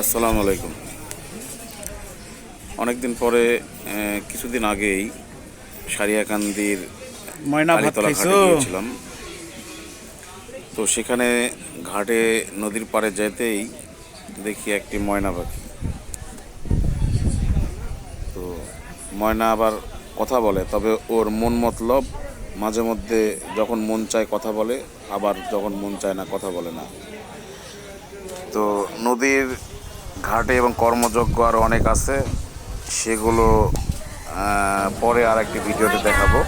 আসসালামু আলাইকুম। অনেকদিন পরে কিছুদিন আগেই সারিয়াকান্দির গিয়েছিলাম। তো সেখানে ঘাটে নদীর পাড়ে যেতেই দেখি একটি ময়না পাখি। তো ময়না আবার কথা বলে তবে ওর মন মতলব মাঝে মধ্যে যখন মন চায় কথা বলে আবার যখন মন চায় না কথা বলে না। তো নদীর ঘাটে এবং কর্মযজ্ঞ আরও অনেক আছে। সেগুলো পরে আর একটি ভিডিওতে দেখাবো।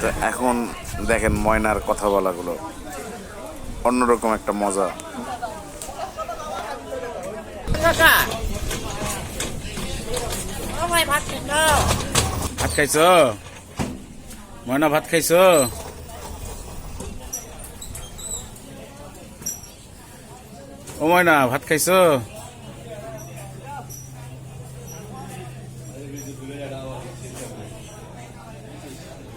তো এখন দেখেন ময়নার কথা বলাগুলো। অন্যরকম একটা মজা। ভাত খাইছ? ময়না ভাত খাইছ? ও ময়না ভাত খাইছো?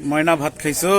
ময়না ভাত খাইছো?